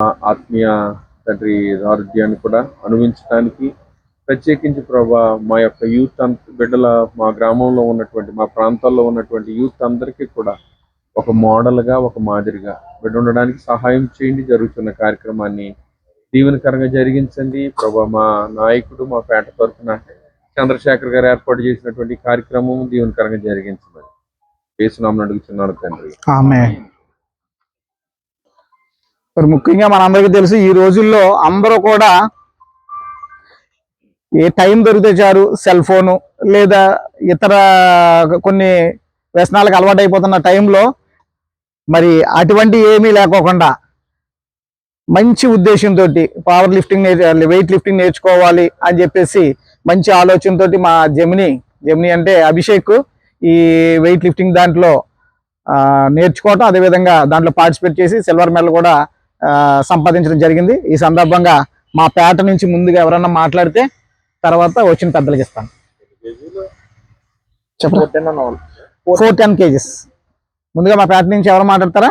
ఆత్మీయ తండ్రి ఆరోగ్యాన్ని కూడా అనుభవించడానికి ప్రత్యేకించి ప్రభా మా యొక్క యూత్ అంత బిడ్డల మా గ్రామంలో ఉన్నటువంటి మా ప్రాంతాల్లో ఉన్నటువంటి యూత్ అందరికీ కూడా ఒక మోడల్గా ఒక మాదిరిగా బిడ్డ ఉండడానికి సహాయం చేయండి. జరుగుతున్న కార్యక్రమాన్ని దీవెనకరంగా జరిగించండి. ప్రభా మా నాయకుడు మా పేట తరఫున చంద్రశేఖర్ గారు ఏర్పాటు చేసినటువంటి కార్యక్రమం దీవెనకరంగా జరిగించమని. వేసునామని అడుగుతున్నాను తండ్రి. మరి ముఖ్యంగా మనందరికీ తెలుసు ఈ రోజుల్లో అందరూ కూడా ఏ టైం దొరికితే చారు సెల్ ఫోను లేదా ఇతర కొన్ని వ్యసనాలకు అలవాటు అయిపోతున్న టైంలో మరి అటువంటి ఏమీ లేకోకుండా మంచి ఉద్దేశంతో పవర్ లిఫ్టింగ్ వెయిట్ లిఫ్టింగ్ నేర్చుకోవాలి అని చెప్పేసి మంచి ఆలోచనతోటి మా జమిని జమిని అంటే అభిషేక్ ఈ వెయిట్ లిఫ్టింగ్ దాంట్లో నేర్చుకోవటం అదేవిధంగా దాంట్లో పార్టిసిపేట్ చేసి సిల్వర్ మెడల్ కూడా సంపాదించడం జరిగింది. ఈ సందర్భంగా మా పేట నుంచి ముందుగా ఎవరన్నా మాట్లాడితే తర్వాత వచ్చిన పెద్దలకి ఇస్తాను. Four ten kgs. ముందుగా మా పేట నుంచి ఎవరు మాట్లాడతారా?